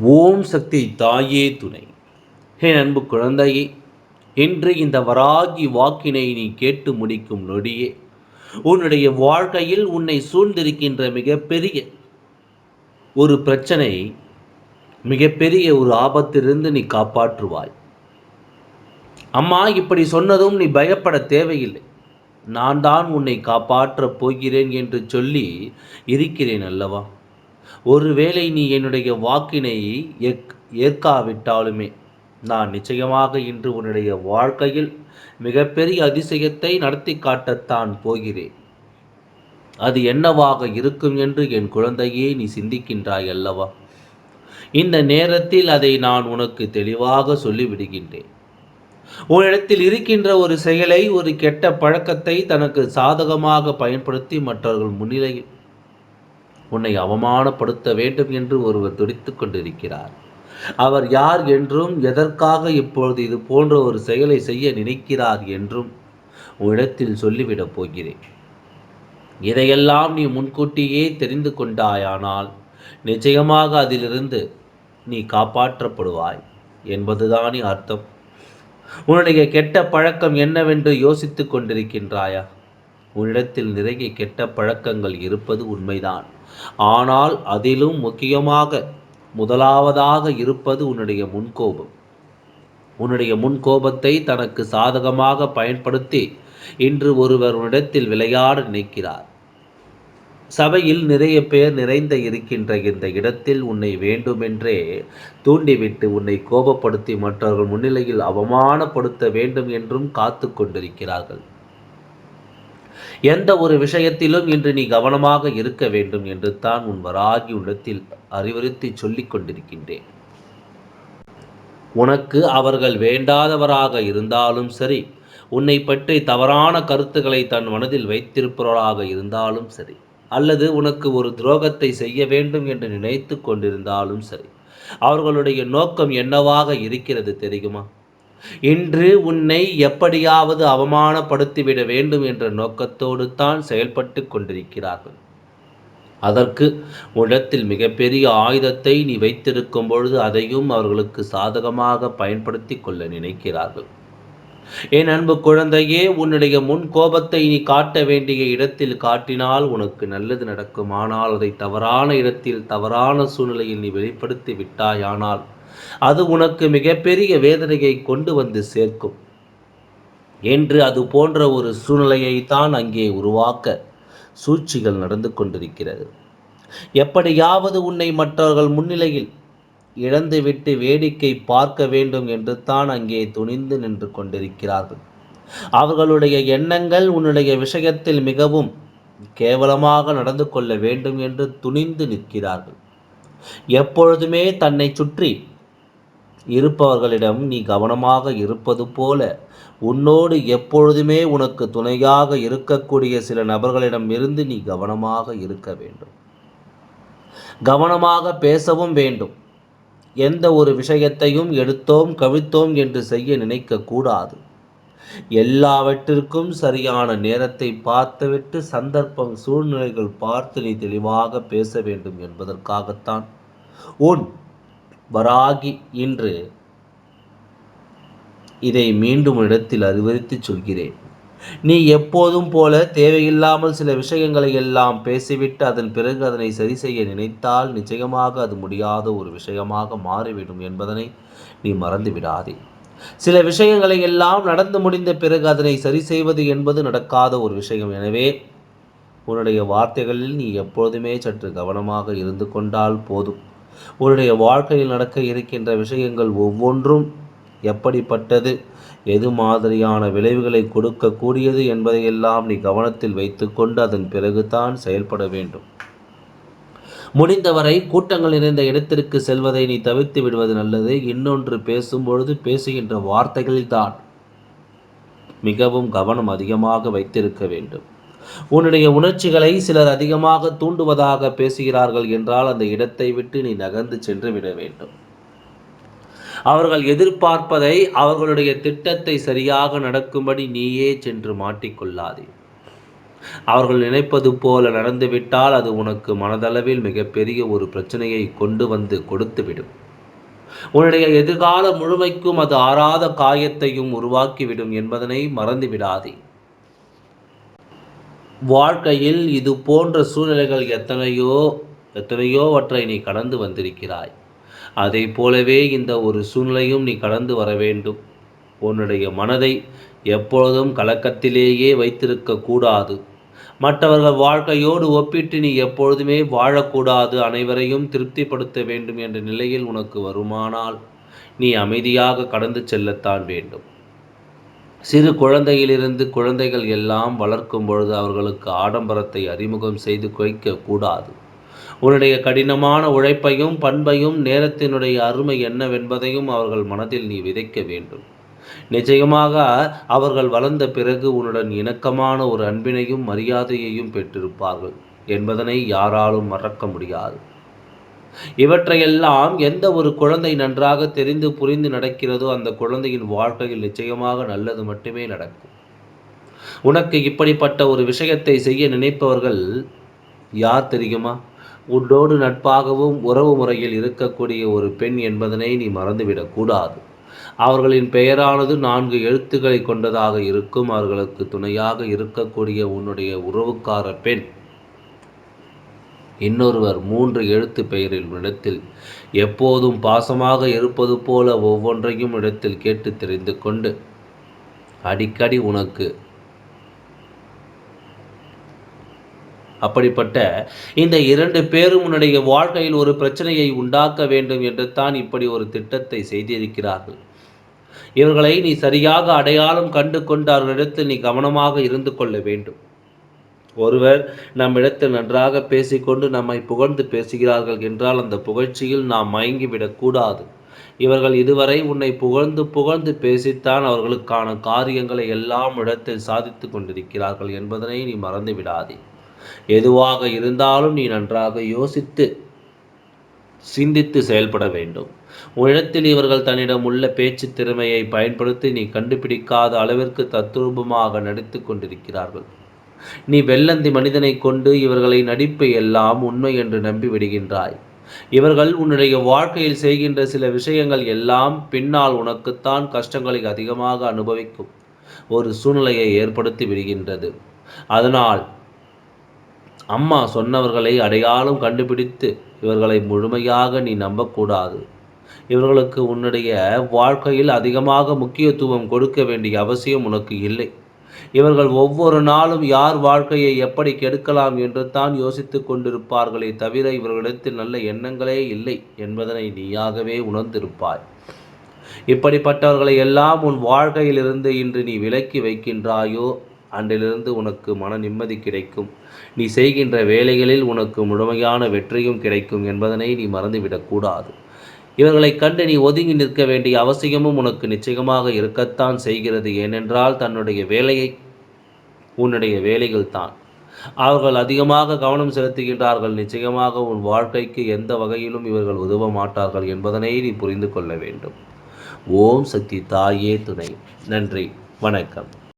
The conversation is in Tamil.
ஓம் சக்தி தாயே துணை. ஹே அன்பு குழந்தையே இன்று இந்த வராகி வாக்கினை நீ கேட்டு முடிக்கும் நொடியே. உன்னுடைய வாழ்க்கையில் உன்னை சூழ்ந்திருக்கின்ற மிகப்பெரிய ஒரு பிரச்சனை மிகப்பெரிய ஒரு ஆபத்திலிருந்து நீ காப்பாற்றுவாய். அம்மா இப்படி சொன்னதும் நீ பயப்பட தேவையில்லை. நான் தான் உன்னை காப்பாற்றப் போகிறேன் என்று சொல்லி இருக்கிறேன் அல்லவா? ஒருவேளை நீ என்னுடைய வாக்கினை ஏற்காவிட்டாலுமே நான் நிச்சயமாக இன்று உன்னுடைய வாழ்க்கையில் மிகப்பெரிய அதிசயத்தை நடத்தி காட்டத்தான் போகிறேன். அது என்னவாக இருக்கும் என்று என் குழந்தையே நீ சிந்திக்கின்றாய் அல்லவா? இந்த நேரத்தில் அதை நான் உனக்கு தெளிவாக சொல்லிவிடுகின்றேன். உன்னிடத்தில் இருக்கின்ற ஒரு செயலை ஒரு கெட்ட பழக்கத்தை தனக்கு சாதகமாக பயன்படுத்தி மற்றவர்கள் முன்னிலையில் உன்னை அவமானப்படுத்த வேண்டும் என்று ஒருவர் துடித்து கொண்டிருக்கிறார். அவர் யார் என்றும் எதற்காக இப்பொழுது இது போன்ற ஒரு செயலை செய்ய நினைக்கிறார் என்றும் உன்னிடத்தில் சொல்லிவிடப் போகிறேன். இதையெல்லாம் நீ முன்கூட்டியே தெரிந்து கொண்டாயானால் நிச்சயமாக அதிலிருந்து நீ காப்பாற்றப்படுவாய் என்பதுதானே அர்த்தம். உன்னுடைய கெட்ட பழக்கம் என்னவென்று யோசித்து கொண்டிருக்கின்றாயா? உன்னிடத்தில் நிறைய கெட்ட பழக்கங்கள் இருப்பது உண்மைதான். ஆனால் அதிலும் முக்கியமாக முதலாவதாக இருப்பது உன்னுடைய முன்கோபம். உன்னுடைய முன்கோபத்தை தனக்கு சாதகமாக பயன்படுத்தி இன்று ஒருவர் உன்னிடத்தில் விளையாட நினைக்கிறார். சபையில் நிறைய பேர் நிறைந்த இருக்கின்ற இந்த இடத்தில் உன்னை வேண்டுமென்றே தூண்டிவிட்டு உன்னை கோபப்படுத்தி மற்றவர்கள் முன்னிலையில் அவமானப்படுத்த வேண்டும் என்றும் காத்து கொண்டிருக்கிறார்கள். எந்த ஒரு விஷயத்திலும் இன்று நீ கவனமாக இருக்க வேண்டும் என்று தான் உன் வராகி உள்ளத்தில் அறிவுறுத்தி சொல்லிக் கொண்டிருக்கின்றேன். உனக்கு அவர்கள் வேண்டாதவராக இருந்தாலும் சரி உன்னை பற்றி தவறான கருத்துக்களை தன் மனதில் வைத்திருப்பவராக இருந்தாலும் சரி அல்லது உனக்கு ஒரு துரோகத்தை செய்ய வேண்டும் என்று நினைத்து கொண்டிருந்தாலும் சரி அவர்களுடைய நோக்கம் என்னவாக இருக்கிறது தெரியுமா? இன்று உன்னை எப்படியாவது அவமானப்படுத்திவிட வேண்டும் என்ற நோக்கத்தோடு தான் செயல்பட்டு கொண்டிருக்கிறார்கள். அதற்கு உடத்தில் மிகப்பெரிய ஆயுதத்தை நீ வைத்திருக்கும் பொழுது அதையும் அவர்களுக்கு சாதகமாக பயன்படுத்தி கொள்ள நினைக்கிறார்கள். என் அன்பு குழந்தையே உன்னுடைய முன் கோபத்தை நீ காட்ட வேண்டிய இடத்தில் காட்டினால் உனக்கு நல்லது நடக்கும். ஆனால் அதை தவறான இடத்தில் தவறான சூழ்நிலையில் நீ வெளிப்படுத்தி விட்டாயானால் அது உனக்கு மிகப்பெரிய வேதனையை கொண்டு வந்து சேர்க்கும். என்று அது போன்ற ஒரு சூழ்நிலையை தான் அங்கே உருவாக்க சூழ்ச்சிகள் நடந்து கொண்டிருக்கிறது. எப்படியாவது உன்னை மற்றவர்கள் முன்னிலையில் இழந்துவிட்டு வேடிக்கை பார்க்க வேண்டும் என்று தான் அங்கே துணிந்து நின்று கொண்டிருக்கிறார்கள். அவர்களுடைய எண்ணங்கள் உன்னுடைய விஷயத்தில் மிகவும் கேவலமாக நடந்து கொள்ள வேண்டும் என்று துணிந்து நிற்கிறார்கள். எப்பொழுதுமே தன்னை சுற்றி இருப்பவர்களிடம் நீ கவனமாக இருப்பது போல உன்னோடு எப்பொழுதுமே உனக்கு துணையாக இருக்கக்கூடிய சில நபர்களிடம் இருந்து நீ கவனமாக இருக்க வேண்டும். கவனமாக பேசவும் வேண்டும். எந்த ஒரு விஷயத்தையும் எடுத்தோம் கவித்தோம் என்று செய்ய நினைக்கக்கூடாது எல்லாவற்றிற்கும் சரியான நேரத்தை பார்த்துவிட்டு சந்தர்ப்பம் சூழ்நிலைகள் பார்த்து நீ தெளிவாக பேச வேண்டும் என்பதற்காகத்தான். உன் வராகி இன்று இதை மீண்டும் இடத்தில் அறிவுறுத்தி சொல்கிறேன். நீ எப்போதும் போல தேவையில்லாமல் சில விஷயங்களை எல்லாம் பேசிவிட்டு அதன் பிறகு அதனை சரி செய்ய நினைத்தால் நிச்சயமாக அது முடியாத ஒரு விஷயமாக மாறிவிடும் என்பதனை நீ மறந்து விடாதே. சில விஷயங்களை எல்லாம் நடந்து முடிந்த பிறகு அதனை சரி செய்வது என்பது நடக்காத ஒரு விஷயம். எனவே உன்னுடைய வார்த்தைகளில் நீ எப்பொழுதுமே சற்று கவனமாக இருந்து கொண்டால் போதும். உன்னுடைய வாழ்க்கையில் நடக்க இருக்கின்ற விஷயங்கள் ஒவ்வொன்றும் எப்படிப்பட்டது? எது மாதிரியான விளைவுகளை கொடுக்கக்கூடியது என்பதையெல்லாம் நீ கவனத்தில் வைத்துக்கொண்டு அதன் பிறகுதான் செயல்பட வேண்டும். முடிந்தவரை கூட்டங்கள் நிறைந்த இடத்திற்கு செல்வதை நீ தவிர்த்து விடுவது நல்லது. இன்னொன்று பேசும்பொழுது பேசுகின்ற வார்த்தைகளில்தான் மிகவும் கவனம் அதிகமாக வைத்திருக்க வேண்டும். உன்னுடைய உணர்ச்சிகளை சிலர் அதிகமாக தூண்டுவதாக பேசுகிறார்கள் என்றால் அந்த இடத்தை விட்டு நீ நகர்ந்து சென்று விட வேண்டும். அவர்கள் எதிர்பார்ப்பதை அவர்களுடைய திட்டத்தை சரியாக நடக்கும்படி நீயே சென்று மாட்டிக்கொள்ளாதே. அவர்கள் நினைப்பது போல நடந்துவிட்டால் அது உனக்கு மனதளவில் மிகப்பெரிய ஒரு பிரச்சனையை கொண்டு வந்து கொடுத்துவிடும். உன்னுடைய எதிர்கால முழுமைக்கும் அது ஆறாத காயத்தையும் உருவாக்கிவிடும் என்பதனை மறந்து விடாதே வாழ்க்கையில் இது போன்ற சூழ்நிலைகள் எத்தனையோ எத்தனையோவற்றை நீ கடந்து வந்திருக்கிறாய். அதை போலவே இந்த ஒரு சூழ்நிலையும் நீ கடந்து வர வேண்டும். உன்னுடைய மனதை எப்பொழுதும் கலக்கத்திலேயே வைத்திருக்க கூடாது. மற்றவர்கள் வாழ்க்கையோடு ஒப்பிட்டு நீ எப்பொழுதுமே வாழக்கூடாது. அனைவரையும் திருப்திப்படுத்த வேண்டும் என்ற நிலையில் உனக்கு வருமானால் நீ அமைதியாக கடந்து செல்லத்தான் வேண்டும். சிறு குழந்தையிலிருந்து குழந்தைகள் எல்லாம் வளர்க்கும் பொழுது அவர்களுக்கு ஆடம்பரத்தை அறிமுகம் செய்து குறைக்க கூடாது. உன்னுடைய கடினமான உழைப்பையும் பண்பையும் நேரத்தினுடைய அருமை என்னவென்பதையும் அவர்கள் மனதில் நீ விதைக்க வேண்டும். நிச்சயமாக அவர்கள் வளர்ந்த பிறகு உன்னுடன் இணக்கமான ஒரு அன்பினையும் மரியாதையையும் பெற்றிருப்பார்கள் என்பதனை யாராலும் மறக்க முடியாது. இவற்றையெல்லாம் எந்த ஒரு குழந்தை நன்றாக தெரிந்து புரிந்து நடக்கிறதோ அந்த குழந்தையின் வாழ்க்கையில் நிச்சயமாக நல்லது மட்டுமே நடக்கும். உனக்கு இப்படிப்பட்ட ஒரு விஷயத்தை செய்ய நினைப்பவர்கள் யார் தெரியுமா? உன்னோடு நட்பாகவும் உறவு முறையில் இருக்கக்கூடிய ஒரு பெண் என்பதனை நீ மறந்துவிடக்கூடாது அவர்களின் பெயரானது நான்கு எழுத்துக்களை கொண்டதாக இருக்கும். அவர்களுக்கு துணையாக இருக்கக்கூடிய உன்னுடைய உறவுக்கார பெண். இன்னொருவர் மூன்று எழுத்து பெயரில் இடத்தில் எப்போதும் பாசமாக இருப்பது போல ஒவ்வொன்றையும் இடத்தில் கேட்டு தெரிந்து கொண்டு அடிக்கடி உனக்கு அப்படிப்பட்ட இந்த இரண்டு பேரும் உன்னுடைய வாழ்க்கையில் ஒரு பிரச்சனையை உண்டாக்க வேண்டும் என்று தான் இப்படி ஒரு திட்டத்தை செய்திருக்கிறார்கள். இவர்களை நீ சரியாக அடையாளம் கண்டு கொண்டு அவர்களிடத்தில் நீ கவனமாக இருந்து கொள்ள வேண்டும். ஒருவர் நம்மிடத்தில் நன்றாக பேசிக்கொண்டு நம்மை புகழ்ந்து பேசுகிறார்கள் என்றால் அந்த புகழ்ச்சியில் நாம் மயங்கிவிடக்கூடாது இவர்கள் இதுவரை உன்னை புகழ்ந்து புகழ்ந்து பேசித்தான் அவர்களுக்கான காரியங்களை எல்லாம் இடத்தில் சாதித்து கொண்டிருக்கிறார்கள் என்பதனை நீ மறந்து விடாதே எதுவாக இருந்தாலும் நீ நன்றாக யோசித்து சிந்தித்து செயல்பட வேண்டும். உன்னிடத்தில் இவர்கள் தன்னிடம் உள்ள பேச்சு திறமையை பயன்படுத்தி நீ கண்டுபிடிக்காத அளவிற்கு தத்ரூபமாக நடித்து கொண்டிருக்கிறார்கள். நீ வெள்ளந்தி மனிதனை கொண்டு இவர்களை நடிப்பை எல்லாம் உண்மை என்று நம்பி விடுகின்றாய் இவர்கள் உன்னுடைய வாழ்க்கையில் செய்கின்ற சில விஷயங்கள் எல்லாம் பின்னால் உனக்குத்தான் கஷ்டங்களை அதிகமாக அனுபவிக்கும். ஒரு சூழ்நிலையை ஏற்படுத்தி விடுகின்றது. அதனால் அம்மா சொன்னவர்களை அடையாளம் கண்டுபிடித்து இவர்களை முழுமையாக நீ நம்பக்கூடாது. இவர்களுக்கு உன்னுடைய வாழ்க்கையில் அதிகமாக முக்கியத்துவம் கொடுக்க வேண்டிய அவசியம் உனக்கு இல்லை. இவர்கள் ஒவ்வொரு நாளும் யார் வாழ்க்கையை எப்படி கெடுக்கலாம் என்று தான் யோசித்து கொண்டிருப்பார்களே தவிர இவர்களிடத்தில் நல்ல எண்ணங்களே இல்லை என்பதனை நீயாகவே உணர்ந்திருப்பாய். இப்படிப்பட்டவர்களை எல்லாம் உன் வாழ்க்கையிலிருந்து இன்று நீ விலக்கி வைக்கின்றாயோ அன்றிலிருந்து உனக்கு மன நிம்மதி கிடைக்கும். நீ செய்கின்ற வேலைகளில் உனக்கு முழுமையான வெற்றியும் கிடைக்கும் என்பதனை நீ மறந்துவிடக்கூடாது. இவர்களை கண்டு நீ ஒதுங்கி நிற்க வேண்டிய அவசியமும் உனக்கு நிச்சயமாக இருக்கத்தான் செய்கிறது. ஏனென்றால் தன்னுடைய வேலையை உன்னுடைய வேலைகள் தான். அவர்கள் அதிகமாக கவனம் செலுத்துகின்றார்கள். நிச்சயமாக உன் வாழ்க்கைக்கு எந்த வகையிலும் இவர்கள் உதவ மாட்டார்கள் என்பதனை நீ புரிந்து கொள்ள வேண்டும். ஓம் சக்தி தாயே துணை. நன்றி. வணக்கம்.